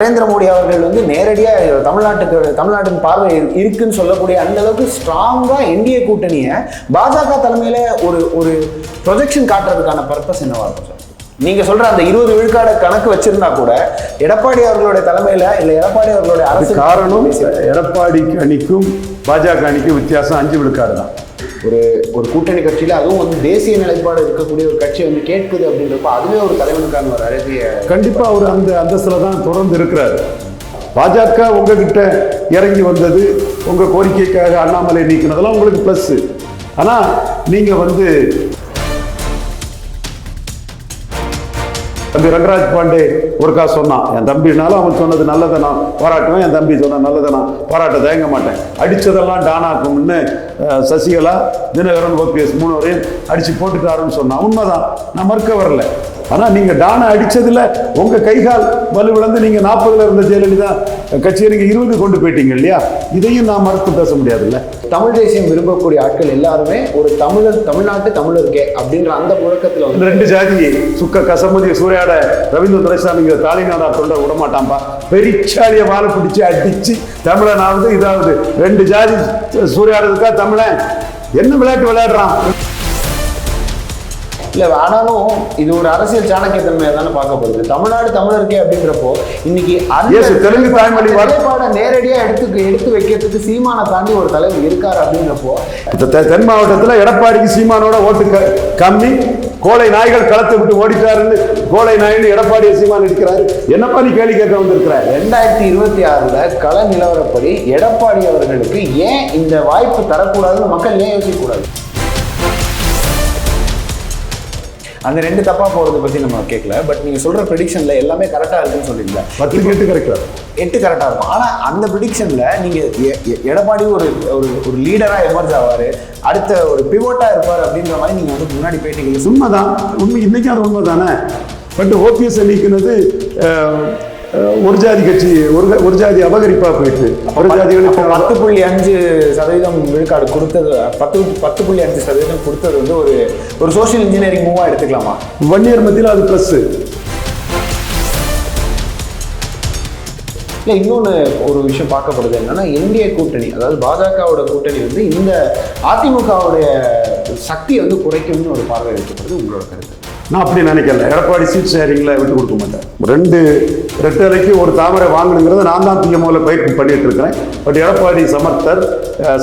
நரேந்திர மோடி அவர்கள் வந்து நேரடியாக தமிழ்நாட்டுக்கு தமிழ்நாட்டின் பார்வை இருக்குன்னு சொல்லக்கூடிய அந்த அளவுக்கு ஸ்ட்ராங்கா என்டிஏ கூட்டணியை பாஜக தலைமையில ஒரு ஒரு ப்ரொஜெக்ஷன் காட்டுறதுக்கான பர்பஸ் என்னவா இருக்கும் சார்? நீங்க சொல்ற அந்த இருபது விழுக்காடு கணக்கு வச்சிருந்தா கூட எடப்பாடி அவர்களுடைய தலைமையில இல்ல எடப்பாடி அவர்களுடைய அரசு காரணம் எடப்பாடி அணிக்கும் பாஜக அணிக்கும் வித்தியாசம் அஞ்சு விழுக்காடு தான். ஒரு ஒரு கூட்டணி கட்சியில அதுவும் வந்து தேசிய நிலைப்பாடு இருக்கக்கூடிய ஒரு கட்சி வந்து கேட்குது அப்படின்றப்ப அதுவே ஒரு தலைவனுக்கான ஒரு அழகிய கண்டிப்பா அவர் அந்த அந்தஸ்தில் தான் தொடர்ந்து இருக்கிறாரு. பாஜக உங்ககிட்ட இறங்கி வந்தது உங்க கோரிக்கைக்காக அண்ணாமலை நீக்கினதெல்லாம் உங்களுக்கு ப்ளஸ் ஆனா நீங்க வந்து தம்பி ரங்கராஜ் பாண்டே ஒருக்கா சொன்னான் என் தம்பினாலும் அவன் சொன்னது நல்லதை நான் பாராட்டுவேன் என் தம்பி சொன்ன நல்லதை நான் பாராட்ட தயங்க மாட்டேன். அடிச்சதெல்லாம் டானாக்கும்னு சசிகலா தினகரன் ஓபிஎஸ் மூணு வரையும் அடிச்சு போட்டுட்டாருன்னு சொன்னான் உண்மைதான். நான் மறுக்க வரல. ஆனா நீங்க டானை அடிச்சதுல உங்க கைகால் வலுவிழந்து நீங்க நாற்பதுல இருந்த ஜெயலலிதா கட்சியை நீங்க இருபது கொண்டு போயிட்டீங்க இல்லையா? இதையும் நான் மறுத்து பேச முடியாதுல்ல. தமிழ் தேசியம் விரும்பக்கூடிய ஆட்கள் எல்லாருமே ஒரு தமிழர் தமிழ்நாட்டு தமிழருக்கே அப்படின்ற அந்த முழக்கத்துல வந்து ரெண்டு ஜாதி சுக்க கசமுதி சூறையாட ரவீந்திர துரைசாமிங்கிற தாலிநாடா தொண்ட விட மாட்டான்பா பெரிச்சாலிய வாழை பிடிச்சு அடிச்சு தமிழனாவது இதாவது. ரெண்டு ஜாதி சூறையாடுறதுக்கா தமிழன் என்ன விளையாட்டு விளையாடுறான்? இல்ல ஆனாலும் இது ஒரு அரசியல் சாணக்கியத்தன்மையை தானே பார்க்க போகுது. தமிழ்நாடு தமிழருக்கே அப்படின்றப்போ இன்னைக்கு தெலுங்கு தாய்மொழி அந்த வார்த்தை- நிலைப்பாடை நேரடியா எடுத்து எடுத்து வைக்கிறதுக்கு சீமானை தாண்டி ஒரு தலைவர் இருக்காரு அப்படின்றப்போ தென் மாவட்டத்தில் எடப்பாடிக்கு சீமானோட ஓட்டு கம்மி. கோலை நாய்கள் களத்தை விட்டு ஓடிட்டாருன்னு கோலை நாயின்னு எடப்பாடி சீமான் இருக்கிறாரு. என்னப்பா நீ கேள்வி கேட்க வந்திருக்கிறார் ரெண்டாயிரத்தி இருபத்தி ஆறுல கள நிலவரப்படி எடப்பாடி அவர்களுக்கு ஏன் இந்த வாய்ப்பு தரக்கூடாதுன்னு மக்கள் ஏன் யோசிக்கக்கூடாது? அந்த ரெண்டு தப்பா போறதை பத்தி நம்ம கேட்கல பட் நீங்க சொல்ற ப்ரெடிக்ஷன்ல எல்லாமே கரெக்டா இருக்குன்னு சொல்றீங்களா. பத்து கேட்டு கரெக்டாக எட்டு கரெக்டாக இருக்கும். ஆனால் அந்த ப்ரிடிக்ஷனில் நீங்கள் எடப்பாடி ஒரு ஒரு ஒரு லீடராக எமர்ஜ் ஆவார். அடுத்த ஒரு பிவோட்டாக இருப்பார் அப்படின்ற மாதிரி நீங்கள் வந்து முன்னாடி பேட்டிகள் உண்மைதான். உண்மை இன்னைக்கும் அது உண்மை தானே பட் ஓபிஎஸ் நீக்கினது ஒரு ஜாதி கட்சி ஒரு ஒரு ஜாதி அபகரிப்பா போயிட்டு ஒரு ஜாதிகளுக்கு பத்து புள்ளி அஞ்சு சதவீதம் விழுக்காடு கொடுத்தது பத்து பத்து புள்ளி அஞ்சு சதவீதம் கொடுத்தது வந்து ஒரு ஒரு சோஷியல் இன்ஜினியரிங் மூவாக எடுத்துக்கலாமா? வன்னியர் மத்தியில் அது ப்ளஸ் இல்லை இன்னொன்று ஒரு விஷயம் பார்க்கப்படுது என்னன்னா என்டிஏ கூட்டணி அதாவது பாஜகவோட கூட்டணி வந்து இந்த அதிமுகவுடைய சக்தியை வந்து குறைக்கும்னு ஒரு பார்வை வைக்கப்படுது உங்களோட கருத்து. நான் அப்படி நினைக்கல. எடப்பாடி சீட் ஷேரிங்கில் விட்டு கொடுக்க மாட்டேன் ரெண்டு ரெட்டலைக்கு ஒரு தாமரை வாங்கணுங்கிறத நான் தான் பிஎம்ஓவில் பயிற்சி பண்ணிட்டு இருக்கிறேன். பட் எடப்பாடி சமர்த்தர்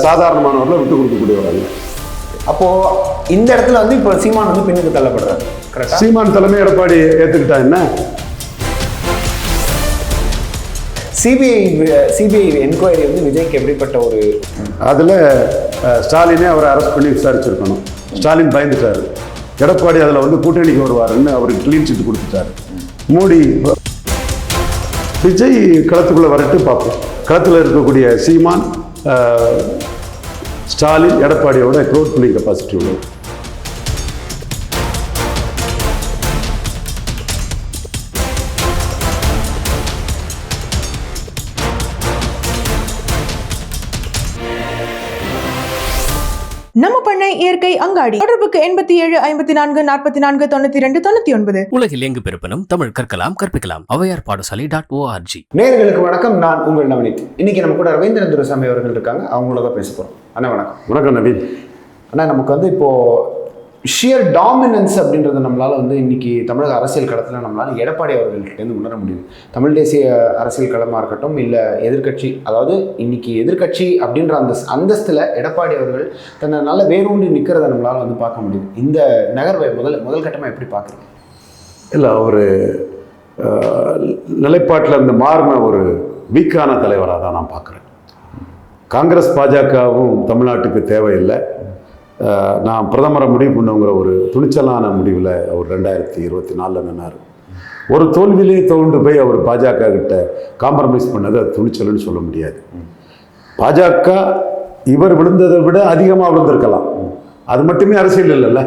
சாதாரணமானவர்களை விட்டு கொடுக்கக்கூடியவர் அல்ல அப்போ இந்த இடத்துல வந்து இப்போ சீமான் வந்து பின்னுக்கு தள்ளப்படுறாரு. சீமான் தலைமை எடப்பாடி ஏற்றுக்கிட்டா என்ன? சிபிஐ சிபிஐ என்கொயரி வந்து விஜய்க்கு எப்படிப்பட்ட ஒரு அதில் ஸ்டாலினே அவரை அரெஸ்ட் பண்ணி விசாரிச்சிருக்கணும். ஸ்டாலின் பயந்துட்டாரு. எடப்பாடி அதில் வந்து கூட்டணிக்கு வருவாருன்னு அவருக்கு க்ளீன் சீட் கொடுத்துட்டாரு. மோடி விஜய் களத்துக்குள்ளே வரட்டு பார்ப்போம். களத்தில் இருக்கக்கூடிய சீமான் ஸ்டாலின் எடப்பாடியோட க்ரோத் புல்லிங் கெப்பாசிட்டி உள்ளது இயற்கை அங்காடி. தொடர்புக்கு எண்பத்தி ஏழு ஐம்பத்தி நான்கு நாற்பத்தி நான்கு தொண்ணூத்தி ரெண்டு தொண்ணூத்தி ஒன்பது. உலகில் எங்கு பிறப்பினும் தமிழ் கற்கலாம் கற்பிக்கலாம். ஔவையார் பாடசாலை டாட் ஓஆர்ஜி நேயர்களுக்கு வணக்கம். நான் உங்கள் நவனித் இன்னைக்கு நம்ம கூட ரவீந்திரன் துரைசாமி அவர்கள் இருக்காங்க. அவங்கள தான் பேச போகிறோம் அண்ணா வணக்கம். வணக்கம் நவீன். அண்ணா நமக்கு வந்து இப்போ ஷியர் டாமினன்ஸ் அப்படின்றத நம்மளால் வந்து இன்றைக்கி தமிழக அரசியல் களத்தில் நம்மளால் எடப்பாடி அவர்கள்ட்டேருந்து உணர முடியுது. தமிழ் தேசிய அரசியல் களமாக இருக்கட்டும் இல்லை எதிர்க்கட்சி அதாவது இன்னைக்கு எதிர்க்கட்சி அப்படின்ற அந்த அந்தஸ்தில் எடப்பாடி அவர்கள் தன்னை நல்ல வேரூண்டி நிற்கிறத நம்மளால் வந்து பார்க்க முடியுது. இந்த நகர்வை முதல் முதல் கட்டமாக எப்படி பார்க்குறீங்க? இல்லை ஒரு நிலைப்பாட்டில் இருந்து மாறின ஒரு வீக்கான தலைவராக தான் நான் பார்க்குறேன். காங்கிரஸ் பாஜகவும் தமிழ்நாட்டுக்கு தேவையில்லை. நான் பிரதமரை முடிவு பண்ணுங்கிற ஒரு துணிச்சலான முடிவில் அவர் ரெண்டாயிரத்தி இருபத்தி நாலில் நின்னார். ஒரு தோல்வியிலே தோண்டு போய் அவர் பாஜக கிட்ட காம்ப்ரமைஸ் பண்ணது அது துணிச்சல்னு சொல்ல முடியாது. பாஜக இவர் விழுந்ததை விட அதிகமாக விழுந்திருக்கலாம். அது மட்டுமே அரசியல் இல்லைல்ல.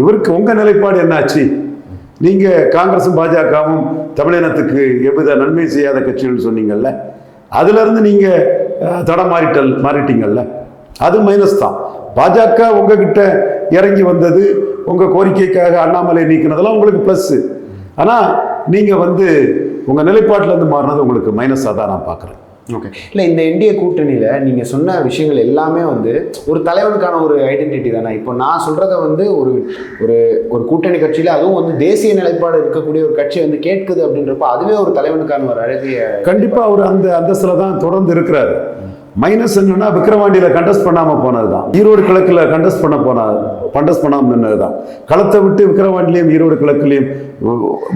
இவருக்கு உங்கள் நிலைப்பாடு என்னாச்சு நீங்கள் காங்கிரஸும் பாஜகவும் தமிழினத்துக்கு எவ்வித நன்மை செய்யாத கட்சிகள்னு சொன்னீங்கல்ல. அதுலேருந்து நீங்கள் தடம் மாறிட்டல் மாறிட்டீங்கல்ல. அது மைனஸ் தான். பாஜக உங்ககிட்ட இறங்கி வந்தது உங்கள் கோரிக்கைக்காக அண்ணாமலை நீக்கினதெல்லாம் உங்களுக்கு ப்ளஸ்ஸு ஆனால் நீங்கள் வந்து உங்கள் நிலைப்பாட்டிலேருந்து மாறினது உங்களுக்கு மைனஸாக தான் நான் பார்க்குறேன். ஓகே இல்லை இந்த என்டிஏ கூட்டணியில் நீங்கள் சொன்ன விஷயங்கள் எல்லாமே வந்து ஒரு தலைவனுக்கான ஒரு ஐடென்டிட்டி தானே. இப்போ நான் சொல்கிறத வந்து ஒரு ஒரு ஒரு கூட்டணி கட்சியில் அதுவும் வந்து தேசிய நிலைப்பாடு இருக்கக்கூடிய ஒரு கட்சி வந்து கேட்குது அப்படின்றப்ப அதுவே ஒரு தலைவனுக்கான ஒரு அழகிய கண்டிப்பாக அவர் அந்த அந்தஸ்தில் தான் தொடர்ந்து இருக்கிறாரு. மைனஸ் என்னன்னா விக்ரவாண்டியில் கண்டஸ்ட் பண்ணாமல் போனது தான் ஈரோடு கிழக்கில் கண்டஸ்ட் பண்ண போன கண்டஸ்ட் பண்ணாமல் நின்னது தான் களத்தை விட்டு விக்ரவாண்டிலையும் ஈரோடு கிழக்குலையும்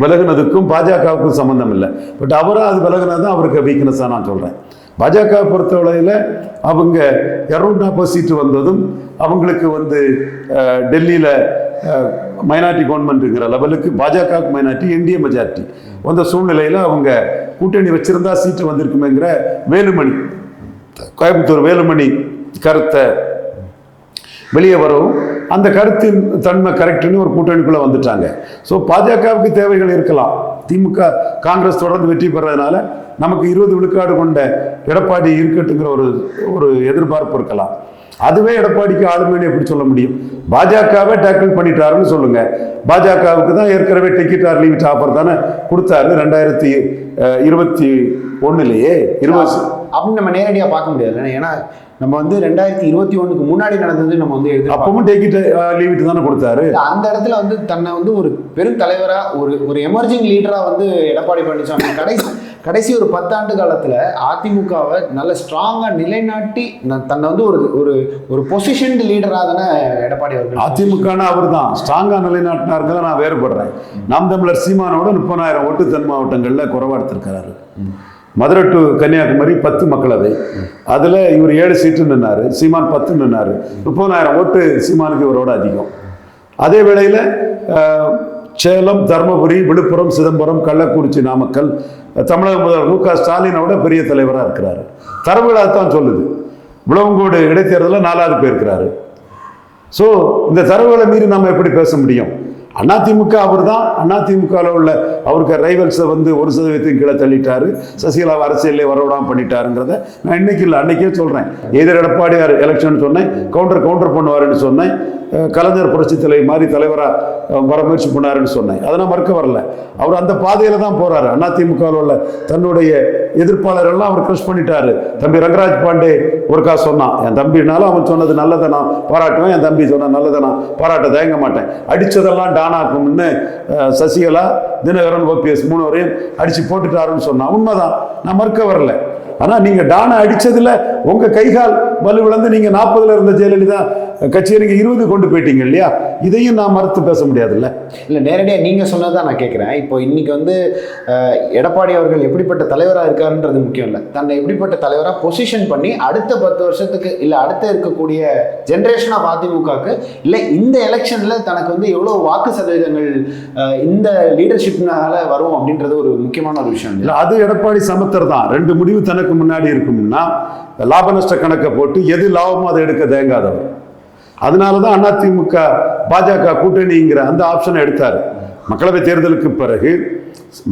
விலகுனதுக்கும் பாஜகவுக்கும் சம்மந்தம் இல்லை. பட் அவராக அது விலகுனது தான் அவருக்கு வீக்னஸாக நான் சொல்கிறேன் பாஜக பொறுத்தவரையில் அவங்க இரநூத்தி நாற்பது சீட்டு வந்ததும் அவங்களுக்கு வந்து டெல்லியில் மைனாரிட்டி கவர்மெண்ட்டுங்கிற லெவலுக்கு பாஜகவுக்கு மைனாரிட்டி என்டிஏ மெஜாரிட்டி வந்த சூழ்நிலையில் அவங்க கூட்டணி வச்சுருந்தா சீட்டு வந்திருக்குமேங்கிற வேலுமணி கோயம்புத்தூர் வேலுமணி கருத்தை வெளியே வரவும் அந்த கருத்தின் தன்மை கரெக்டுன்னு ஒரு கூட்டணிக்குள்ளே வந்துட்டாங்க. ஸோ பாஜகவுக்கு தேவைகள் இருக்கலாம். திமுக காங்கிரஸ் தொடர்ந்து வெற்றி பெறதுனால நமக்கு இருபது விழுக்காடு கொண்ட எடப்பாடி இருக்கட்டுங்கிற ஒரு ஒரு எதிர்பார்ப்பு இருக்கலாம். அதுவே எடப்பாடிக்கு ஆளுமைன்னு எப்படி சொல்ல முடியும்? பாஜகவை டேக்கிள் பண்ணிட்டாருன்னு சொல்லுங்க. பாஜகவுக்கு தான் ஏற்கனவே டிக்கெட் ஆர் லிமிட் ஆஃபர் தானே கொடுத்தாரு ரெண்டாயிரத்தி இருபத்தி ஒன்றுலேயே இருபது அப்படின்னு நம்ம நேரடியாக பார்க்க முடியாது. ஏன்னா நம்ம வந்து ரெண்டாயிரத்தி இருபத்தி ஒண்ணுக்கு முன்னாடி நடந்தது நம்ம வந்து எதிர்பார்ப்போம் அப்பவும் டேக்கிட் லீவிட்டு தானே கொடுத்தாரு? அந்த இடத்துல வந்து தன்னை வந்து ஒரு பெரும் தலைவரா ஒரு ஒரு எமர்ஜிங் லீடரா வந்து எடப்பாடி பழனிசாமி கடைசி கடைசி ஒரு பத்தாண்டு காலத்துல அதிமுகவை நல்ல ஸ்ட்ராங்கா நிலைநாட்டி தன்னை வந்து ஒரு ஒரு ஒரு பொசிஷன்டு லீடரா தானே எடப்பாடி அவர்கள் அதிமுகனா அவர் தான் ஸ்ட்ராங்காக நிலைநாட்டினாருங்க நான் வேறுபடுறேன். நாம் தமிழர் சீமானோட முப்பதாயிரம் ஓட்டு தென் மாவட்டங்களில் குறைவா எடுத்திருக்கிறாரு. மதுரை டு கன்னியாகுமரி பத்து மக்களவை. அதில் இவர் ஏழு சீட்டு நின்னார். சீமான் பத்து நின்னார். முப்பதாயிரம் ஓட்டு சீமானுக்கு இவரோட அதிகம். அதே வேளையில் சேலம் தருமபுரி விழுப்புரம் சிதம்பரம் கள்ளக்குறிச்சி நாமக்கல் தமிழக முதல்வர் மு க ஸ்டாலினோட பெரிய தலைவராக இருக்கிறாரு. தரவுகளாக தான் சொல்லுது. விளவங்கோடு இடைத்தேர்தலில் நாலாவது போயிருக்கிறாரு ஸோ இந்த தரவுகளை மீறி நம்ம எப்படி பேச முடியும்? அதிமுக அவர் தான் அதிமுகவில் உள்ள அவருக்கு ரைவல்ஸை வந்து ஒரு சதவீதத்தையும் கீழே தள்ளிட்டாரு. சசிகலாவை அரசியலே வரவிடாமல் பண்ணிட்டாருங்கிறத நான் இன்னைக்கு இல்லை அன்னைக்கே சொல்கிறேன் எதிர் எடப்பாடியார் எலெக்ஷன் சொன்னேன் கவுண்டர் கவுண்டர் பண்ணுவாருன்னு சொன்னேன். கலைஞர் புரட்சி தலை மாதிரி தலைவராக வர முயற்சி பண்ணாருன்னு சொன்னேன். அதை நான் மறுக்க வரல. அவர் அந்த பாதையில் தான் போகிறாரு அதிமுகவில் உள்ள தன்னுடைய எதிர்ப்பாளர்கள்லாம் அவர் கிரஷ் பண்ணிட்டாரு. தம்பி ரங்கராஜ் பாண்டே ஒருக்கா சொன்னான் என் தம்பினாலும் அவன் சொன்னது நல்லதை நான் பாராட்டுவேன் என் தம்பி சொன்ன நல்லதை நான் பாராட்ட தயங்க மாட்டேன். அடித்ததெல்லாம் டானாக்கும்னு சசிகலா தினகரன் ஓபிஎஸ் மூணு வரையும் போட்டுட்டாருன்னு சொன்னான். உண்மைதான் நான் மறுக்க வரல. ஆனால் நீங்கள் டானை அடித்ததில் உங்கள் கைகால் வலுவிழந்து நீங்கள் நாற்பதில் இருந்த ஜெயலலிதா கட்சியை நீங்கள் இருபது கொண்டு போயிட்டீங்க இல்லையா? இதையும் நான் மறுத்து பேச முடியாதுல்ல? இல்லை நேரடியாக நீங்கள் சொன்னதான் நான் கேட்குறேன் இப்போ இன்னைக்கு வந்து எடப்பாடி அவர்கள் எப்படிப்பட்ட தலைவராக இருக்காருன்றது முக்கியம் இல்லை. தன்னை எப்படிப்பட்ட தலைவராக பொசிஷன் பண்ணி அடுத்த பத்து வருஷத்துக்கு இல்லை அடுத்த இருக்கக்கூடிய ஜென்ரேஷன் ஆஃப் அதிமுகவுக்கு இல்லை இந்த எலெக்ஷனில் தனக்கு வந்து எவ்வளோ வாக்கு சதவீதங்கள் இந்த லீடர்ஷிப்னால வரும் அப்படின்றது ஒரு முக்கியமான ஒரு விஷயம் இல்ல இல்லை அது எடப்பாடி சமத்தர் தான். ரெண்டு முடிவு தனக்கு முன்னாடி இருக்கும்னா லாப நஷ்ட கணக்கை போட்டு எது லாபமோ அதை எடுக்க தேங்காதவர் அதனால தான் அதிமுக பாஜக கூட்டணிங்கிற அந்த ஆப்ஷனை எடுத்தார். மக்களவை தேர்தலுக்கு பிறகு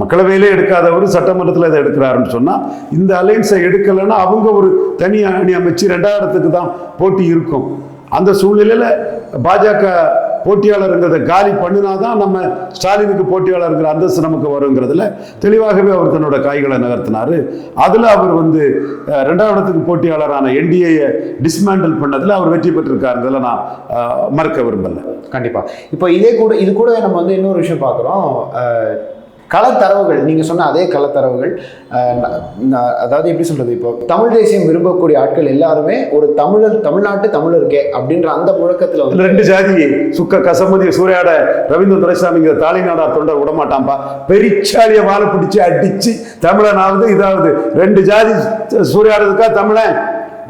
மக்களவையிலே எடுக்காதவர் சட்டமன்றத்தில் இதை எடுக்கிறாருன்னு சொன்னால் இந்த அலைன்ஸை எடுக்கலைன்னா அவங்க ஒரு தனி அணி அமைச்சு ரெண்டாயிரத்துக்கு தான் போட்டி இருக்கும். அந்த சூழ்நிலையில் பாஜக போட்டியாளருங்கிறத காலி பண்ணினாதான் நம்ம ஸ்டாலினுக்கு போட்டியாளருங்கிற அந்தஸ்து நமக்கு வருங்கிறதுல தெளிவாகவே அவர் தன்னோட காய்களை நகர்த்தினார். அதில் அவர் வந்து ரெண்டாம் ரெண்டாவது இடத்துக்கு போட்டியாளரான என்டிஏயை டிஸ்மேண்டில் பண்ணதில் அவர் வெற்றி பெற்றிருக்காருங்கிறதுல நான் மறக்க விரும்பலை. கண்டிப்பாக இப்போ இதே கூட இது கூட நம்ம வந்து இன்னொரு விஷயம் பார்க்குறோம். களத்தரவுகள் நீங்கள் சொன்ன அதே களத்தரவுகள் அதாவது எப்படி சொல்கிறது இப்போ தமிழ் தேசியம் விரும்பக்கூடிய ஆட்கள் எல்லாருமே ஒரு தமிழர் தமிழ்நாட்டு தமிழருக்கே அப்படின்ற அந்த முழக்கத்தில் வந்து ரெண்டு ஜாதி சுக்க கசமதி சூறையாட ரவீந்திர துரைசாமிங்கிற தாலிநாடா தொண்டர் விடமாட்டான்பா பெரிச்சாலிய வாழை பிடிச்சி அடித்து தமிழனாவது இதாவது ரெண்டு ஜாதி சூறையாடுறதுக்கா தமிழன்?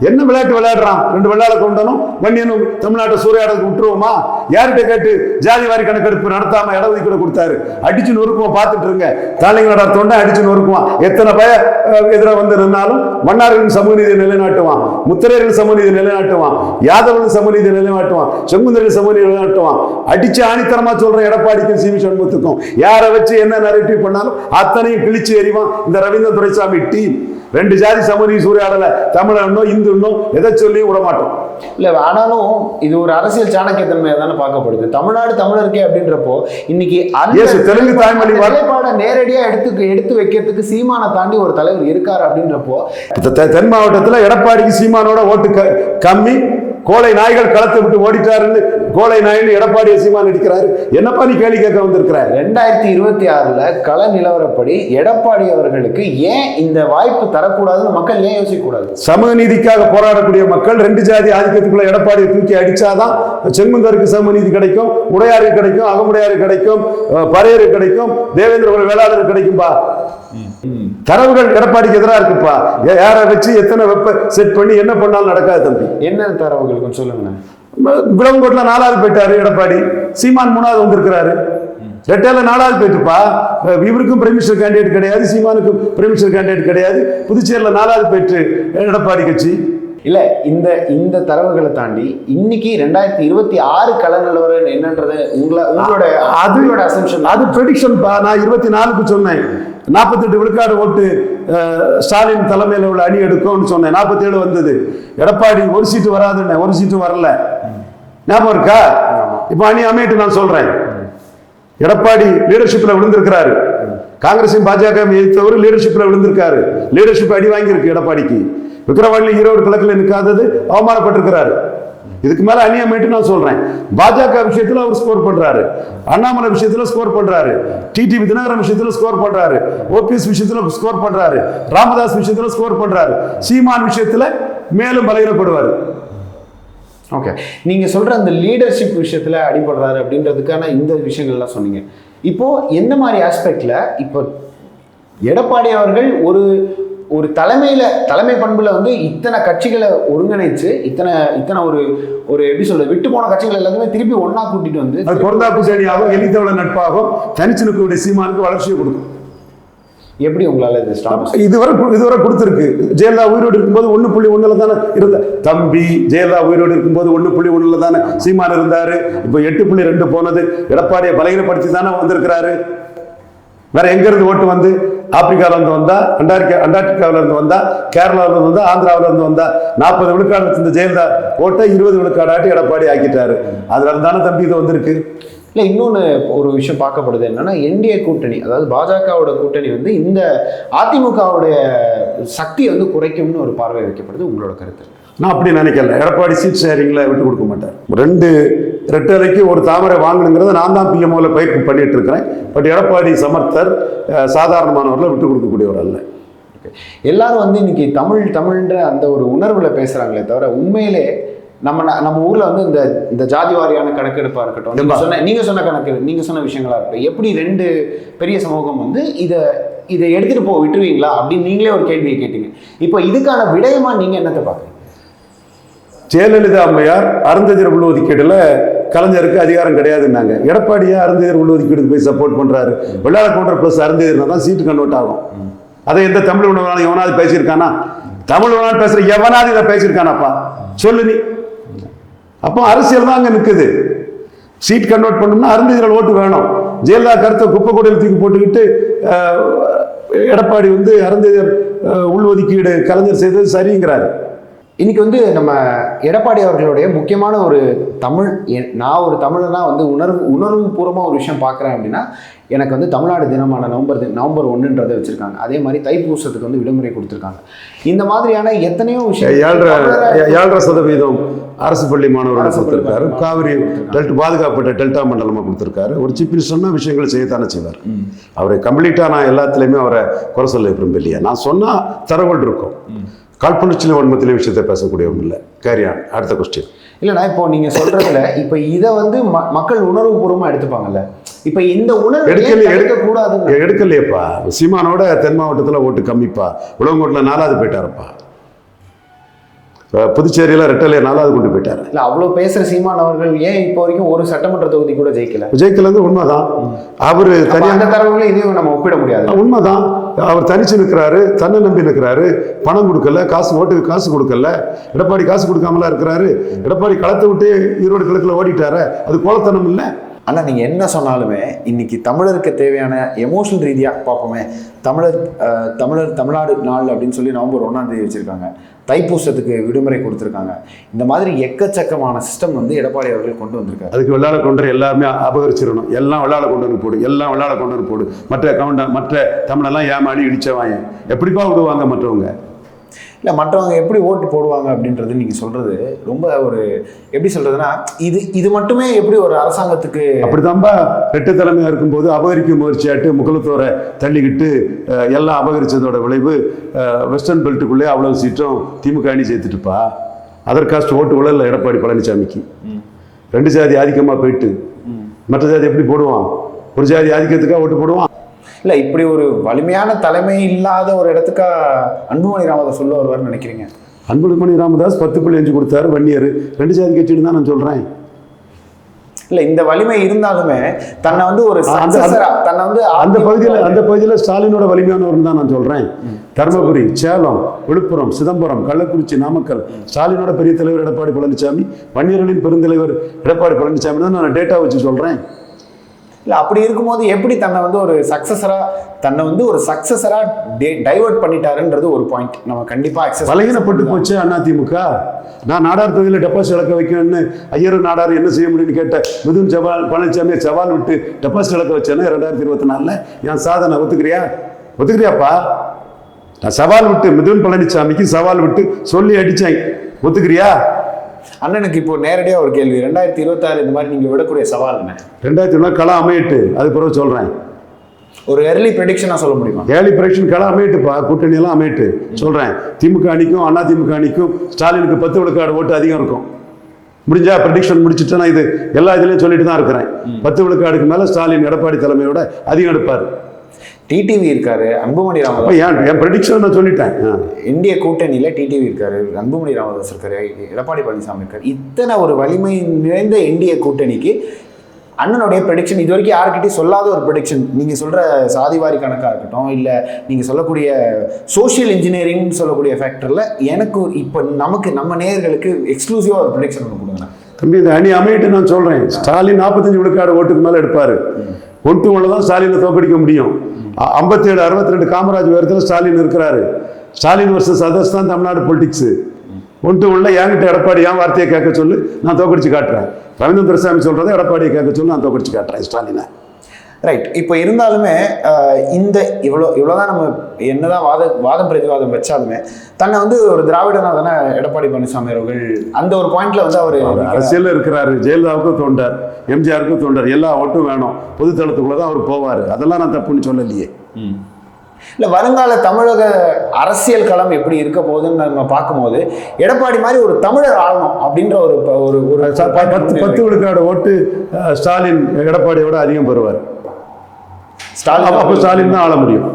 என்ன விளையாட்டு விளையாடுறான்? ரெண்டு விளையாட கொண்டனும் வன்னியனும் தமிழ்நாட்டை சூறையாடுறதுக்கு விட்டுருவோமா? யார்கிட்ட கேட்டு ஜாதி வாரி கணக்கெடுப்பு நடத்தாம இடஒதுக்கீடு கொடுத்தாரு? அடிச்சு நொறுக்குவோம் பார்த்துட்டு இருங்க. தாலிங்கடா தொண்டை அடிச்சு நொறுக்குவான். எத்தனை பய எதிராக வந்து நின்னாலும் மன்னார்களின் சமூகநீதியை நிலைநாட்டுவான். முத்திரையர்கள் சமூகநீதி நிலைநாட்டுவான். யாதவர்கள் சமூகநீதி நிலைநாட்டுவான். செங்குந்தர்கள் சமூகநீதி நிலைநாட்டுவான். அடிச்சு ஆணித்தரமா சொல்ற எடப்பாடிக்கும் சிவி சண்முகத்துக்கும் யாரை வச்சு என்ன நரேட்டிவ் பண்ணாலும் அத்தனையும் கிழிச்சு எறிவான் இந்த ரவீந்திர துரைசாமி டீம் ரெண்டு ஜாதி சமூக சூறையாடல தமிழனோ இந்துன்னோ எதை சொல்லி விட மாட்டோம் இல்லை ஆனாலும் இது ஒரு அரசியல் சாணக்கியத்தன்மையை தானே பார்க்கப்படுது. தமிழ்நாடு தமிழருக்கே அப்படின்றப்போ இன்னைக்கு தெலுங்கு தாய்மொழி நிலைப்பாடை நேரடியா எடுத்து எடுத்து வைக்கிறதுக்கு சீமானை தாண்டி ஒரு தலைவர் இருக்காரு அப்படின்றப்போ தென் மாவட்டத்தில் எடப்பாடிக்கு சீமானோட ஓட்டு க- கம்மி கோழை நாய்கள் களத்தை விட்டு ஓடிட்டாருன்னு கோழை நாயின்னு எடப்பாடியை சீமான் அடிக்கிறாரு. என்னப்பா நீ கேள்வி கேட்க வந்திருக்கிற? ரெண்டாயிரத்தி இருபத்தி ஆறுல கள நிலவரப்படி எடப்பாடி அவர்களுக்கு ஏன் இந்த வாய்ப்பு தரக்கூடாதுன்னு மக்கள் ஏன் யோசிக்க கூடாது சமூக நீதிக்காக போராடக்கூடிய மக்கள் ரெண்டு ஜாதி ஆதிக்கத்துக்குள்ள எடப்பாடியை தூக்கி அடிச்சாதான் செங்குந்தருக்கு சமூக நீதி கிடைக்கும் உடையாருக்கு கிடைக்கும் அகமுடையாருக்கு கிடைக்கும் அஹ், பறையருக்கு கிடைக்கும் தேவேந்திர குல வேளாளருக்கு கிடைக்கும்பா. தரவுகள் எடப்பாடிக்கு எதிராக இருக்குப்பா. யாரை வச்சு எத்தனை வெப்ப செட் பண்ணி என்ன பண்ணாலும் நடக்காது தம்பி. என்ன தரவுகள் சொல்லுங்களேன். விளங்கோட்ல நாலாவது போயிட்டாரு எடப்பாடி. சீமான் மூணாவது வந்திருக்கிறாரு. ரெட்டையில நாலாவது போயிட்டுப்பா. இவருக்கும் பிரைமினிஸ்டர் கேண்டிடேட் கிடையாது சீமானுக்கும் பிரைமினிஸ்டர் கேண்டிடேட் கிடையாது. புதுச்சேரியில நாலாவது போயிட்டு எடப்பாடி கட்சி. இல்ல இந்த இந்த தரவுகளை தாண்டி இன்னைக்கு ரெண்டாயிரத்தி இருபத்தி ஆறு கள நிலவரம் என்னன்றது உங்கள உங்களோட அது- உங்களோட அசம்ஷன் அது ப்ரெடிக்ஷன் நான் இருபத்தி நாலுக்கு சொன்னேன். நாற்பத்தெட்டு விழுக்காடு ஓட்டு ஸ்டாலின் தலைமையில் உள்ள அணி எடுக்கும்னு சொன்னேன். நாற்பத்தேழு வந்தது. எடப்பாடி ஒரு சீட்டு வராதுன்னு ஒரு சீட்டு வரல. ஞாபகம் இருக்கா? இப்போ அணி அமையிட்டு நான் சொல்றேன். எடப்பாடி லீடர்ஷிப்ல விழுந்திருக்கிறாரு. காங்கிரஸையும் பாஜக எதிர்த்தவர் லீடர்ஷிப்ல விழுந்திருக்காரு. லீடர்ஷிப் அடி வாங்கியிருக்கு எடப்பாடிக்கு. விக்கிரவாண்டி ஈரோடு கிழக்குல நிற்காதது அவமானப்பட்டிருக்கிறாரு. இதுக்கு மேல அநியமிட்டு நான் சொல்றேன். பாஜக விஷயத்துல அவர் ஸ்கோர் பண்றாரு. அண்ணாமலை விஷயத்துல ஸ்கோர் பண்றாரு. டிடி தினகரன் விஷயத்துல ஸ்கோர் பண்றாரு. ஓபிஎஸ் விஷயத்துல ஸ்கோர் பண்றாரு. ராமதாஸ் விஷயத்துல ஸ்கோர் பண்றாரு. சீமான் விஷயத்துல மேலும் பலகீனப்படுவார். ஓகே நீங்கள் சொல்கிற அந்த லீடர்ஷிப் விஷயத்தில் அடிபடுறாரு அப்படின்றதுக்கான இந்த விஷயங்கள்லாம் சொன்னீங்க. இப்போது எந்த மாதிரி ஆஸ்பெக்டில் இப்போ எடப்பாடி அவர்கள் ஒரு ஒரு தலைமையில் தலைமை பண்பில் வந்து இத்தனை கட்சிகளை ஒருங்கிணைச்சு இத்தனை இத்தனை ஒரு ஒரு எப்படி சொல்றது விட்டு போன கட்சிகள் எல்லாத்தையுமே திருப்பி ஒன்னா கூட்டிட்டு வந்து அது பொருந்தா கூட்டணியாகும் எலித்தவள நட்பாகும் தனிச்சனுக்குடைய சீமானுக்கு வளர்ச்சியை கொடுக்கும். எப்படி உங்களால் இது ஸ்டாப் இதுவரை இதுவரை கொடுத்துருக்கு. ஜெயலலிதா உயிரோடு இருக்கும்போது ஒன்று புள்ளி ஒன்றில் தானே இருந்த. தம்பி ஜெயலலிதா உயிரோடு இருக்கும்போது ஒன்று புள்ளி ஒன்றில் தானே சீமான் இருந்தார். இப்போ எட்டு புள்ளி ரெண்டு போனது. எடப்பாடியை பலகீனப்படுத்தி தானே வந்திருக்கிறாரு. வேற எங்கேருந்து ஓட்டு வந்து? ஆப்பிரிக்காவிலேருந்து வந்தா அண்டார்டிகா அண்டார்டிகாவில இருந்து வந்தா கேரளாவிலேருந்து வந்தா ஆந்திராவிலேருந்து வந்தா. நாற்பது விழுக்காடு வச்சிருந்த ஜெயலலிதா ஓட்டை இருபது விழுக்காடாட்டி எடப்பாடி ஆக்கிட்டாரு. அதுல இருந்தானே தம்பி இது வந்திருக்கு? இல்லை இன்னொன்று ஒரு விஷயம் பார்க்கப்படுது என்னன்னா என்டிஏ கூட்டணி அதாவது பாஜகவோட கூட்டணி வந்து இந்த அதிமுகவுடைய சக்தியை வந்து குறைக்கும்னு ஒரு பார்வை வைக்கப்படுது உங்களோட கருத்து. நான் அப்படி நினைக்கல. எடப்பாடி சீட் ஷேரிங்ல விட்டு கொடுக்க மாட்டார். ரெண்டு ரெட்டலைக்கு ஒரு தாமரை வாங்கணுங்கிறத நான் தான் பிஎம்ஓல பயிற்சி பண்ணிட்டு இருக்கிறேன் பட் எடப்பாடி சமர்த்தர் அஹ், சாதாரணமானவர்களை விட்டு கொடுக்கக்கூடியவர் அல்ல. எல்லாரும் வந்து இன்னைக்கு தமிழ் தமிழ்ன்ற அந்த ஒரு உணர்வுல பேசுறாங்களே தவிர உண்மையிலே நம்ம நம்ம ஊர்ல வந்து இந்த இந்த ஜாதி வாரியான கணக்கெடுப்பா இருக்கட்டும். சொன்ன நீங்க சொன்ன கணக்கு நீங்க சொன்ன விஷயங்களா இருக்கட்டும். எப்படி ரெண்டு பெரிய சமூகம் வந்து இதை இதை எடுத்துட்டு போக விட்டுருவீங்களா அப்படின்னு நீங்களே ஒரு கேள்வியை கேட்டீங்க. இப்போ இதுக்கான விடயமா நீங்க என்னத்தை பாக்குறீங்க? ஜெயலலிதா அம்மையார் அருந்ததியர் உள்ஒதுக்கீடுல கலைஞருக்கு அதிகாரம் கிடையாதுன்னாங்க. எடப்பாடியா அருந்ததியர் உள்ஒதுக்கீடுக்கு போய் சப்போர்ட் பண்றாரு. வெள்ளாள கவுண்டர் பிளஸ் அருந்ததியர்னா தான் சீட்டு கன்வெர்ட் ஆகும். அதை எந்த தமிழ் உணவாளன் எவனாவது பேசியிருக்கானா? தமிழ் உணவாளன் பேசுற எவனாவது இதை பேசியிருக்கானாப்பா? சொல்லு நீ. அப்போ அரசியல் தான் அங்கே நிற்குது சீட் கன்வெர்ட் பண்ணணும்னா அருந்ததிகள் ஓட்டு வேணும். ஜெயலலிதா கருத்தை குப்பை கூடையில் தூக்கி போட்டுக்கிட்டு எடப்பாடி வந்து அருந்ததியர் உள்ஒதுக்கீடு கலைஞர் செய்தது சரிங்கிறாரு. இன்னைக்கு வந்து நம்ம எடப்பாடி அவர்களுடைய முக்கியமான ஒரு தமிழ் நான் ஒரு தமிழனா வந்து உணர்வு உணர்வு பூர்வமாக ஒரு விஷயம் பார்க்குறேன் அப்படின்னா எனக்கு வந்து தமிழ்நாடு தினமான நவம்பர் நவம்பர் ஒன்றுன்றதை வச்சிருக்காங்க. அதே மாதிரி தைப்பூசத்துக்கு வந்து விடுமுறை கொடுத்துருக்காங்க. இந்த மாதிரியான எத்தனையோ விஷயம் ஏழரை சதவீதம் அரசு பள்ளி பள்ளி கொடுத்திருக்காரு. காவிரி. டெல்ட் பாதுகாப்பட்ட டெல்டா மண்டலமா கொடுத்திருக்காரு. ஒரு சீஃப் மினிஸ்டர்னா விஷயங்களை செய்யத்தானே செய்வார். அவரை கம்ப்ளீட்டா நான் எல்லாத்துலயுமே அவரை குறை சொல்ல விரும்பலையா நான் சொன்னா தரவுகள் இருக்கும். காழ்ப்புணர்ச்சியில வன்மத்திலே விஷயத்தை பேசக்கூடியவங்க இல்லை. கேரியான் அடுத்த கொஸ்டின் இல்லைண்ணா இப்போ நீங்க சொல்றதுல இப்போ இதை வந்து ம- மக்கள் உணர்வு பூர்வமாக எடுத்துப்பாங்கல்ல. இப்போ இந்த உணர்வு எடுக்கலையே, எடுக்க- எடுக்கக்கூடாதுன்னு எடுக்கலையேப்பா. சீமானோட தென் மாவட்டத்துல ஓட்டு கம்மிப்பா. உலகங்கோட்டில் நாலாவது போயிட்டாருப்பா. புதுச்சேரியில ரெட்டலையை நாலாவது கொண்டு போயிட்டாரு. இல்லை அவ்வளோ பேசுகிற சீமான் அவர்கள் ஏன் இப்போ வரைக்கும் ஒரு சட்டமன்ற தொகுதி கூட ஜெயிக்கல? விஜய்க்கு உண்மைதான். அவரு தனியாக அந்த தரவுகளை இதையும் நம்ம ஒப்பிட முடியாது. உண்மைதான். அவர் தனிச்சு நிற்கிறாரு தன்னை நம்பி நிற்கிறாரு பணம் கொடுக்கல காசு ஓட்டுக்கு காசு கொடுக்கல. எடப்பாடி காசு கொடுக்காமலா இருக்கிறாரு. எடப்பாடி களத்தை விட்டு ஈரோடு கிழக்குல ஓடிட்டாரு. அது கோலத்தனம் இல்லை. ஆனால் நீங்கள் என்ன சொன்னாலுமே இன்றைக்கி தமிழருக்கு தேவையான எமோஷனல் ரீதியாக பார்ப்போமே. தமிழர் தமிழர் தமிழ்நாடு நாள் அப்படின்னு சொல்லி நவம்பர் ஒன்றாம் தேதி வச்சுருக்காங்க. தைப்பூசத்துக்கு விடுமுறை கொடுத்துருக்காங்க. இந்த மாதிரி எக்கச்சக்கமான சிஸ்டம் வந்து எடப்பாடி அவர்கள் கொண்டு வந்திருக்காரு. அதுக்கு வெள்ளாள கொண்டு எல்லாருமே அபகரிச்சிடணும். எல்லாம் வெள்ளாள கொண்டு வந்து போடு எல்லாம் வெள்ளாள கொண்டு வந்து போடு. மற்ற கவுண்ட மற்ற தமிழெல்லாம் ஏமாடி இடிச்சவாங்க எப்படிப்பா விடுவாங்க மற்றவங்க? இல்லை மற்றவங்க எப்படி ஓட்டு போடுவாங்க அப்படின்றது நீங்கள் சொல்கிறது ரொம்ப ஒரு எப்படி சொல்கிறதுனா இது இது மட்டுமே எப்படி ஒரு அரசாங்கத்துக்கு அப்படித்தான்பா? ரெட்டு தலைமையா இருக்கும்போது அபகரிக்க முயற்சியாட்டு முகலத்தோரை தள்ளிக்கிட்டு எல்லாம் அபகரிச்சதோட விளைவு வெஸ்டர்ன் பெல்ட்டுக்குள்ளே அவ்வளவு சீட்டும் திமுக அணி சேர்த்துட்டுப்பா? அதர் காஸ்ட் ஓட்டு விழல எடப்பாடி பழனிசாமிக்கு ரெண்டு ஜாதி ஆதிக்கமாக போயிட்டு மற்ற ஜாதி எப்படி போடுவான்? ஒரு ஜாதி ஆதிக்கத்துக்காக ஓட்டு போடுவான்? இல்லை இப்படி ஒரு வலிமையான தலைமை இல்லாத ஒரு இடத்துக்கா அன்புமணி ராமதாஸ் சொல்ல வருவார்னு நினைக்கிறீங்க? அன்புமணி ராமதாஸ் பத்து புள்ளி அஞ்சு கொடுத்தாரு வன்னியர். ரெண்டு ஜாதி கட்சின்னு தான் நான் சொல்கிறேன் இல்ல இந்த வலிமை இருந்தாலுமே தன்னை வந்து ஒரு தன்னை வந்து அந்த பகுதியில் அந்த பகுதியில் ஸ்டாலினோட வலிமையானவர் தான் நான் சொல்கிறேன் தருமபுரி சேலம் விழுப்புரம் சிதம்பரம் கள்ளக்குறிச்சி நாமக்கல். ஸ்டாலினோட பெரிய தலைவர் எடப்பாடி பழனிசாமி வன்னியர்களின் பெருந்தலைவர் எடப்பாடி பழனிசாமி தான் நான் டேட்டா வச்சு சொல்கிறேன் இல்ல அப்படி இருக்கும்போது எப்படி தன்னை வந்து ஒரு சக்சஸரா தன்னை வந்து ஒரு சக்சஸரா டைவர்ட் பண்ணிட்டாருன்றது ஒரு பாயிண்ட் நம்ம கண்டிப்பா access- பலகீனப்பட்டு போச்சு அதிமுக நான் நாடார் தொகுதியில் டெபாசிட் இழக்க வைக்கணும்னு ஐயர் நாடார் என்ன செய்ய முடியும்னு கேட்ட மிதுன் சவால் பழனிசாமியை சவால் விட்டு டெபாசிட் இழக்க வச்சேன்னா ரெண்டாயிரத்தி இருபத்தி நாலில் என் சாதனை ஒத்துக்கிறியா? ஒத்துக்கிறியாப்பா? நான் சவால் விட்டு மிதுன் பழனிசாமிக்கு சவால் விட்டு சொல்லி அடிச்சேன். ஒத்துக்கிறியா? அண்ணனுக்கு இப்போ நேரடியா ஒரு கேள்வி. ரெண்டாயிரத்தி இருபத்தாறு இந்த மாதிரி நீங்க விடக்கூடிய சவால் என்ன? ரெண்டாயிரத்தி ஒன்று களம் அமையிட்டு. அது பிறகு சொல்கிறேன் ஒரு early prediction-ஆ சொல்ல முடியுமா? ஏழி பிரேக்ஷன் களம் அமையிட்டுப்பா கூட்டணி எல்லாம் அமையிட்டு. சொல்கிறேன் திமுக அணிக்கும் அண்ணா திமுக அணிக்கும் ஸ்டாலினுக்கு பத்து விழுக்காடு ஓட்டு அதிகம் இருக்கும். முடிஞ்சா ப்ரெடிக்ஷன் முடிச்சுட்டேன்னா இது? எல்லா இதுலேயும் சொல்லிட்டு தான் இருக்கிறேன் பத்து விழுக்காடுக்கு மேலே ஸ்டாலின் எடப்பாடி தலைமையோட அதிகம் எடுப்பார். டிடிவி இருக்காரு அன்புமணி ராமதாஸ் என் ப்ரெடிக்ஷன் நான் சொல்லிட்டேன். இந்திய கூட்டணியில டிடிவி இருக்காரு அன்புமணி ராமதாஸ் இருக்காரு எடப்பாடி பழனிசாமி இருக்காரு. இத்தனை ஒரு வலிமை நிறைந்த இந்திய கூட்டணிக்கு அண்ணனுடைய ப்ரெடிக்ஷன் இது வரைக்கும் யாருக்கிட்டையும் சொல்லாத ஒரு ப்ரெடிக்ஷன் நீங்க சொல்ற சாதிவாரி கணக்கா இருக்கட்டும் இல்ல நீங்க சொல்லக்கூடிய சோஷியல் இன்ஜினியரிங் சொல்லக்கூடிய ஃபேக்டர்ல எனக்கு இப்போ நமக்கு நம்ம நேயர்களுக்கு எக்ஸ்க்ளூசிவா ஒரு ப்ரெடிக்ஷன் ஒன்று கொடுங்க. தம்பி இந்த அணி அமையிட்டு நான் சொல்கிறேன் ஸ்டாலின் நாற்பத்தஞ்சு விழுக்காடு ஓட்டுக்கு மேலே எடுப்பார். ஒன்று ஒன்று தான் ஸ்டாலினை தோக்கடிக்க முடியும். ஐம்பத்தேழு அறுபத்தி ரெண்டு காமராஜ் உயரத்தில் ஸ்டாலின் இருக்கிறாரு. ஸ்டாலின் வர்சஸ் அதர்ஸ் தான் தமிழ்நாடு பொலிட்டிக்ஸு ஒன்று உள்ள என்கிட்ட எடப்பாடி என் வார்த்தையை கேட்க சொல்லு? நான் தோக்கடிச்சு காட்டுறேன். ரவீந்திர துரைசாமி சொல்கிறத எடப்பாடியை கேட்க சொல்லு நான் தோக்கடிச்சு காட்டுறேன் ஸ்டாலினை. ரைட் இப்போ இருந்தாலுமே இந்த இவ்வளோ இவ்வளோதான் நம்ம என்னதான் வாத வாதம் பிரதிவாதம் வச்சாலுமே தன்னை வந்து ஒரு திராவிடனா தானே எடப்பாடி பழனிசாமி அவர்கள் அந்த ஒரு பாயிண்ட்ல வந்து அவர் அரசியலில் இருக்கிறாரு. ஜெயலலிதாவுக்கும் தோண்டார் எம்ஜிஆருக்கும் தோண்டார் எல்லா ஓட்டும் வேணும். பொதுத்தளத்துக்குள்ளே தான் அவர் போவார். அதெல்லாம் நான் தப்புன்னு சொல்லலையே. இல்லை வருங்கால தமிழக அரசியல் களம் எப்படி இருக்க போகுதுன்னு நம்ம பார்க்கும்போது எடப்பாடி மாதிரி ஒரு தமிழர் ஆளணும் அப்படின்ற ஒரு ப- ஒரு பத்து பத்து விழுக்காடு ஓட்டு ஸ்டாலின் எடப்பாடியோட அதிகம் பெறுவார். ஸ்டாலின் அப்போ ஸ்டாலின் தான் ஆள முடியும்.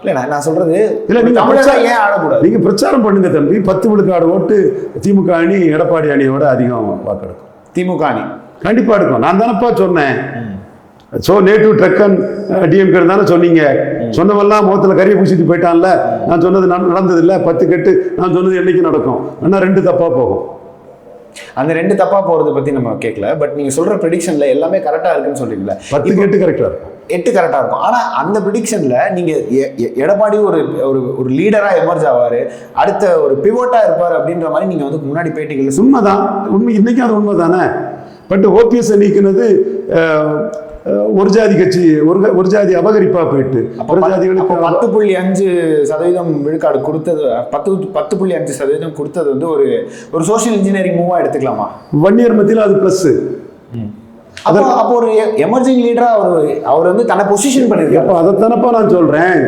இல்லை நான் நான் சொல்றது இல்ல நீங்க தமிழக பிரச்சாரம் ஏன் ஆளக்கூடாது? நீங்க பிரச்சாரம் பண்ணுங்க தம்பி. பத்து விழுக்காடு ஓட்டு திமுக அணி எடப்பாடி அணியோட அதிகம் வாக்கெடுக்கும் திமுக அணி. கண்டிப்பா எடுக்கும். நான் தானப்பா சொன்னேன். சோ நேட்டிவ் ட்ரக்கன் டிஎம்கே தானே சொன்னீங்க. சொன்னவெல்லாம் முகத்துல கறியை பூசிட்டு போயிட்டான்ல. நான் சொன்னது நட- நடந்தது இல்ல பத்து கெட்டு நான் சொன்னது என்னைக்கு நடக்கும்? ஆனா ரெண்டு தப்பா போகும். அந்த ரெண்டு தப்பா போறதை பத்தி நம்ம கேட்கல பட் நீங்க சொல்ற ப்ரெடிக்ஷன்ல எல்லாமே கரெக்டா இருக்குன்னு சொல்றீங்களா பத்து கெட்டு கரெக்டா இருக்கும். எட்டு கரெக்டாக இருக்கும். ஆனால் அந்த ப்ரிடிக்ஷனில் நீங்கள் எடப்பாடி ஒரு ஒரு ஒரு லீடராக எமர்ஜ் ஆவார். அடுத்த ஒரு பிவோட்டாக இருப்பார் அப்படின்ற மாதிரி நீங்கள் வந்து முன்னாடி பேட்டிகளில் சொன்னீங்க. உண்மைதான். உண்மை இன்னைக்கும் அது உண்மை தானே பட் ஓபிஎஸ் நீக்கினது ஒரு ஜாதி கட்சி ஒரு ஒரு ஜாதி அபகரிப்பா போயிட்டு. ஒரு ஜாதிகளுக்கு பத்து புள்ளி அஞ்சு சதவீதம் விழுக்காடு கொடுத்தது பத்து பத்து புள்ளி அஞ்சு சதவீதம் கொடுத்தது வந்து ஒரு ஒரு சோஷியல் இன்ஜினியரிங் மூவாக எடுத்துக்கலாமா? வன்னியர் மத்தியில் அது ப்ளஸ் அப்போ அப்போ ஒரு எமர்ஜிங் லீடராக அவர் அவர் வந்து தன்னை பொசிஷன் பண்ணியிருக்காரு அப்போ அதைத்தானப்பா நான் சொல்றேன்.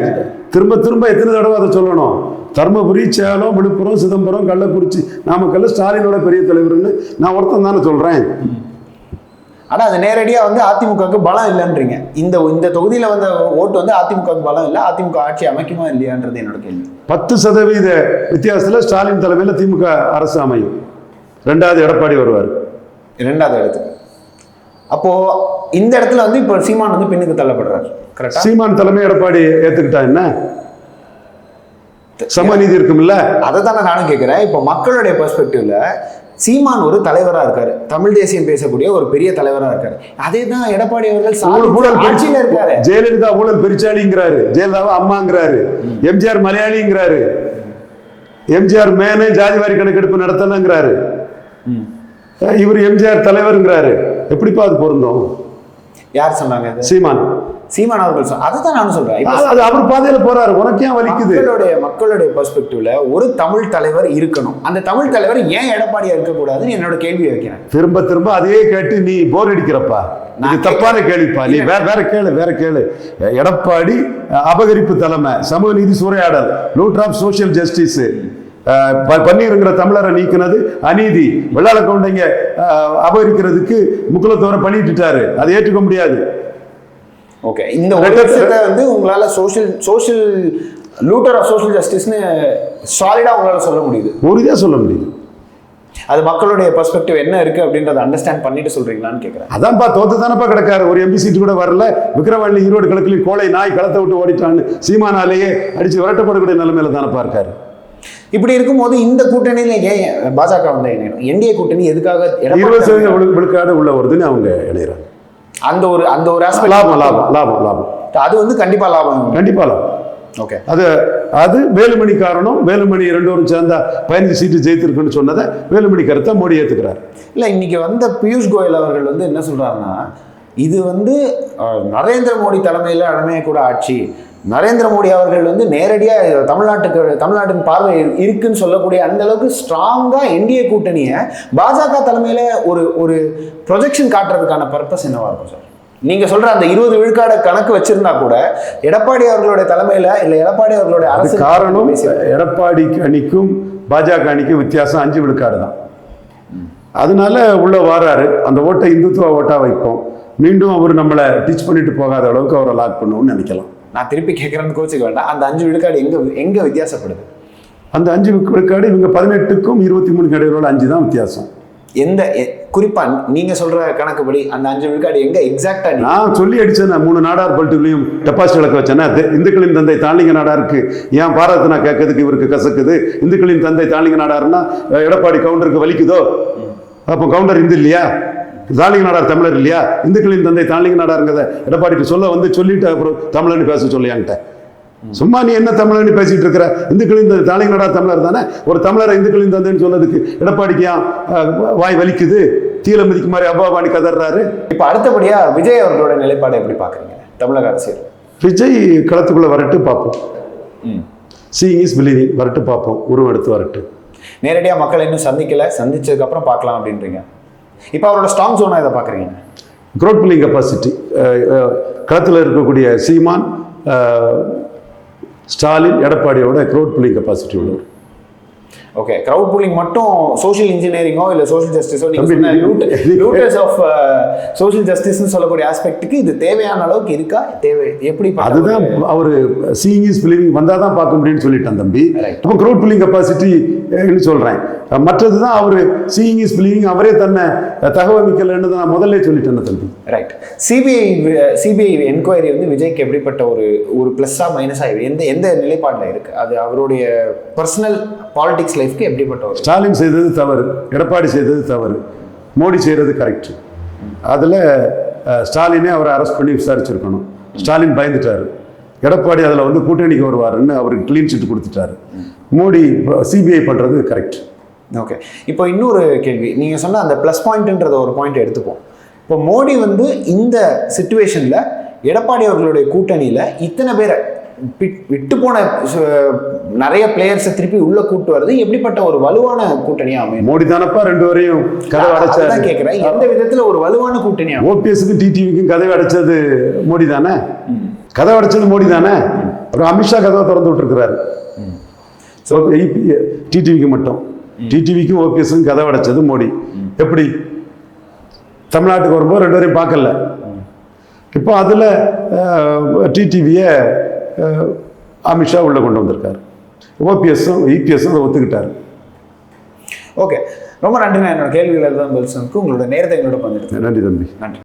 திரும்ப திரும்ப எத்தனை தடவை அதை சொல்லணும்? தருமபுரி சேலம் விழுப்புரம் சிதம்பரம் கள்ளக்குறிச்சி. நாமக்கல்ல ஸ்டாலினோட பெரிய தலைவர்னு நான் ஒருத்தன் தானே சொல்றேன். ஆனால் அது நேரடியாக வந்து அதிமுகவுக்கு பலம் இல்லைன்றீங்க. இந்த இந்த தொகுதியில் வந்த ஓட்டு வந்து அதிமுகவுக்கு பலம் இல்லை அதிமுக ஆட்சி அமைக்குமா இல்லையான்றது என்னோட கேள்வி. பத்து சதவீத வித்தியாசத்தில் ஸ்டாலின் தலைமையில் திமுக அரசு அமையும். ரெண்டாவது எடப்பாடி வருவார். இரண்டாவது இடத்துக்கு. அப்போ இந்த இடத்துல வந்து இப்போ சீமான் வந்து பின்னுக்கு தள்ளப்படுறாரு. கரெக்டா சீமான் தலைமை எடப்பாடி ஏத்துக்கிட்டா என்ன? சமநீதி இருக்கும்ல? அதை தானே நானும் கேட்குறேன் இப்போ மக்களுடைய பெர்ஸ்பெக்டிவ்ல சீமான் ஒரு தலைவரா இருக்காரு. தமிழ் தேசியம் பேசக்கூடிய ஒரு பெரிய தலைவரா இருக்காரு. அதே தான் எடப்பாடி அவர்கள் ஊழல் ஆட்சியில இருக்காரு. ஜெயலலிதா ஊழல் பெருச்சாளிங்கிறாரு. ஜெயலலிதாவை அம்மாங்கிறாரு. எம்ஜிஆர் மலையாளிங்கிறாரு. எம்ஜிஆர் மேனே ஜாதிவாரி கணக்கெடுப்பு நடத்தணுங்கிறாரு இவர் எம்ஜிஆர் தலைவருங்கிறாரு. எப்படிப்பா அது பொருந்தும்? யார் சொன்னாங்க சீமான். சீமான் அவர்கள் சொன்ன அதுதான் நானும் சொல்றேன். இப்ப அது- அது அவர் பாதையில போறாரு. உனக்கு ஏன் வலிக்குது? மக்களுடைய மக்களுடைய பெர்ஸ்பெக்டிவ்ல ஒரு தமிழ் தலைவர் இருக்கணும். அந்த தமிழ் தலைவர் ஏன் எடப்பாடியா இருக்கக்கூடாதுன்னு என்னோட கேள்வி வைக்கிறேன். திரும்ப திரும்ப அதையே கேட்டு நீ போர் அடிக்கிறப்பா. இது நான் தப்பான கேள்விப்பா. நீ வேற வேற கேளு வேற கேளு. எடப்பாடி அபகரிப்பு தலைமை. சமூக நீதி சூறையாடல். லூட் ஆஃப் சோஷியல் ஜஸ்டிஸ் பன்னீருங்கிற தமிழரை நீக்கினது அநீதி. வெள்ளாள கவுண்டைங்க அபகரிக்கிறதுக்கு முக்குலத்தோரை பண்ணிட்டுட்டாரு. அதை ஏற்றுக்க முடியாது. ஓகே இந்த விஷயத்தை வந்து உங்களால social social looter of social ஜஸ்டிஸ்னு சாலிடா உங்களால சொல்ல முடியுது. உறுதியா சொல்ல முடியுது. அது மக்களுடைய பெர்ஸ்பெக்டிவ் என்ன இருக்கு அப்படின்றத அண்டர்ஸ்டாண்ட் பண்ணிட்டு சொல்றீங்களான்னு கேக்குறேன். அதான்ப்பா தோத்து தானப்பா கிடக்காரு. ஒரு எம்பி சீட்டு கூட வரல. விக்ரவாணி ஈரோடு கிழக்கில் கோளை நாய் களத்தை விட்டு ஓடிட்டான்னு சீமானாலேயே அடிச்சு விரட்டப்படக்கூடிய நிலைமையில தானப்பா இருக்காரு. இப்படி இருக்கும்போது இந்த கூட்டணியில ஏன் பாஜக வந்து இணையணும்? என்டிஏ கூட்டணி எதுக்காக இருபது சதவீத விழு- விழுக்காடு உள்ள வருதுன்னு அவங்க இணையறாங்க. அந்த ஒரு அந்த ஒரு லாபம் லாபம் லாபம் லாபம். அது வந்து கண்டிப்பா லாபம். கண்டிப்பா லாபம். ஓகே. அது அது வேலுமணி காரணம். வேலுமணி ரெண்டு பேரும் சேர்ந்தா பதினஞ்சு சீட்டு ஜெயித்திருக்குன்னு சொன்னதை வேலுமணி கருத்தை மோடி ஏத்துக்கிறார். இல்ல இன்னைக்கு வந்த பியூஷ் கோயல் அவர்கள் வந்து என்ன சொல்றாருன்னா இது வந்து நரேந்திர மோடி தலைமையில் அமையக்கூட ஆட்சி. நரேந்திர மோடி அவர்கள் வந்து நேரடியா தமிழ்நாட்டுக்கு தமிழ்நாட்டின் பார்வை இருக்குன்னு சொல்லக்கூடிய அந்த அளவுக்கு ஸ்ட்ராங்கா என்டிஏ கூட்டணியை பாஜக தலைமையில ஒரு ஒரு ப்ரொஜெக்ஷன் காட்டுறதுக்கான பர்பஸ் என்னவா இருக்கும் சார் நீங்க சொல்ற அந்த இருபது விழுக்காடு கணக்கு வச்சிருந்தா கூட எடப்பாடி அவர்களுடைய தலைமையில இல்ல எடப்பாடி அவர்களுடைய அரசு காரணம் எடப்பாடி அணிக்கும் பாஜக அணிக்கும் வித்தியாசம் அஞ்சு விழுக்காடு தான். அதனால உள்ள வாராரு. அந்த ஓட்டை இந்துத்துவ ஓட்டா வைப்போம். மீண்டும் அவர் நம்மளை டீச் பண்ணிட்டு போகாத அளவுக்கு அவரை லாக் பண்ணுவோம்னு நினைக்கலாம். நான் திருப்பி கேட்கறேன்னு கோச்சுக்க வேண்டாம். அந்த அஞ்சு விழுக்காடு எங்க எங்க வித்தியாசப்படுது? அந்த அஞ்சு விழுக்காடு இவங்க பதினெட்டுக்கும் இருபத்தி மூணு இடையில அஞ்சு தான் வித்தியாசம். எந்த எ- குறிப்பா நீங்க சொல்ற கணக்குப்படி அந்த அஞ்சு விழுக்காடு எங்க எக்ஸாக்டா நான் சொல்லி அடிச்சேன் மூணு நாடார் பல்ட்டுகளையும் டெபாசிட் இழக்க வச்சேன்னா இந்துக்களின் தந்தை தாளிங்க நாடாருக்கு. ஏன் பாரத நான் கேட்கறதுக்கு இவருக்கு கசக்குது? இந்துக்களின் தந்தை தாளிங்க நாடாருன்னா எடப்பாடி கவுண்டருக்கு வலிக்குதோ? அப்போ கவுண்டர் இந்து இல்லையா? தாளிங்க நாடார் தமிழர் இல்லையா? இந்துக்களின் தந்தை தாளிங்க நாடாருங்கிறத எடப்பாடிக்கு சொல்ல வந்து சொல்லிட்டு அப்புறம் தமிழன்னு பேச சொல்லியான்ட்ட சும்மா நீ என்ன தமிழன்னு பேசிட்டு இருக்கிற? இந்துக்களின் தந்தை தாளிங்க நாடார் தமிழர் தானே? ஒரு தமிழரை இந்துக்களின் தந்தைன்னு சொன்னதுக்கு எடப்பாடிக்கு வாய் வலிக்குது? தீல மதிக்கு மாதிரி அப்பாவாணி கதறாரு. இப்ப அடுத்தபடியா விஜய் அவர்களோட நிலைப்பாடை எப்படி பாக்குறீங்க? தமிழக அரசியல். விஜய் களத்துக்குள்ள வரட்டு பார்ப்போம் சீயிங் இஸ் பிலீவிங் வரட்டு பார்ப்போம் உருவம் எடுத்து வரட்டு. நேரடியா மக்களை இன்னும் சந்திக்கல. சந்திச்சதுக்கு அப்புறம் பார்க்கலாம் அப்படின்றீங்க. இப்ப அவரோட ஸ்ட்ராங் ஜோனா இதை பாக்குறீங்க க்ரோட் புல்லிங் கெப்பாசிட்டி களத்தில் இருக்கக்கூடிய சீமான் ஸ்டாலின் எடப்பாடியோட க்ரோட் புல்லிங் கெப்பாசிட்டி உள்ளவர். ஓகே கிரவுட் பூலிங் மட்டும் சோஷியல் இன்ஜினியரிங்கோ இல்ல சோஷியல் ஜஸ்டிஸோ லூட்டர்ஸ் ஆஃப் சோஷியல் ஜஸ்டிஸ்னு சொல்லக்கூடிய ஆஸ்பெக்ட்டுக்கு இது தேவையான அளவுக்கு இருக்கா? தேவை. எப்படி அதுதான் அவர் சீயிங் இஸ் பிலீவிங் வந்தால் தான் பார்க்க முடியும்னு சொல்லிட்டான் தம்பி. அப்போ க்ரோட் புல்லிங் கெப்பாசிட்டி சொல்கிறேன் மற்றது தான் அவர் சீயிங் இஸ் பிலீவிங் அவரே தன்னை தகவமிக்கலன்னு தான் நான் முதல்ல சொல்லிட்டேன் தம்பி. ரைட் சிபிஐ சிபிஐ என்கொயரி வந்து விஜய்க்கு எப்படிப்பட்ட ஒரு ஒரு ப்ளஸ்ஸா மைனஸா எந்த எந்த நிலைப்பாட்டில் இருக்கு? அது அவருடைய பர்சனல் பாலிடிக்ஸ் லைஃப்க்கு எப்படிப்பட்ட ஒரு ஸ்டாலின் செய்தது தவறு எடப்பாடி செய்தது தவறு மோடி செய்கிறது கரெக்ட் அதில் ஸ்டாலினே அவரை அரெஸ்ட் பண்ணி விசாரிச்சிருக்கணும். ஸ்டாலின் பயந்துட்டாரு. எடப்பாடி அதில் வந்து கூட்டணிக்கு வருவாருன்னு அவருக்கு க்ளீன் சிட் கொடுத்துட்டாரு. மோடி சிபிஐ பண்ணுறது கரெக்ட் ஓகே இப்போ இன்னொரு கேள்வி. நீங்க சொன்ன அந்த ப்ளஸ் பாயிண்ட்ன்றத ஒரு பாயிண்ட் எடுத்துப்போம். இப்போ மோடி வந்து இந்த சுச்சுவேஷன்ல எடப்பாடி அவர்களுடைய கூட்டணியில இத்தனை பேரை விட்- விட்டு போன நிறைய பிளேயர்ஸை திருப்பி உள்ள கூட்டு வர்றது எப்படிப்பட்ட ஒரு வலுவான கூட்டணியா அமையும்? மோடி தானப்பா ரெண்டு வரையும் கதவை அதான் அடைச்சாரு. கேட்கிறேன். எந்த விதத்துல ஒரு வலுவான கூட்டணி அமையும் ஓபிஎஸ்க்கும் டிடிவிக்கும் கதவை அடைச்சது மோடி தானே? கதவை அடைச்சது மோடி தானே? அப்புறம் அமித்ஷா கதவை திறந்து விட்டுருக்கிறாரு. ஸோ டிடிவிக்கு மட்டும். டிடிவிக்கும் ஓபிஎஸ்க்கும் கதவை அடைச்சது மோடி. எப்படி? தமிழ்நாட்டுக்கு வரும்போது ரெண்டு பேரையும் பார்க்கல. இப்போ அதில் டிடிவியை அமித்ஷா உள்ளே கொண்டு வந்திருக்காரு. ஓபிஎஸும் இபிஎஸும் அதை ஒத்துக்கிட்டாரு. ஓகே. ரொம்ப நன்றி நான் என்னோட கேள்விகள் தான் பதில் உங்களோட நேரத்தை எங்களோட பங்கிட்டு நன்றி தம்பி. நன்றி.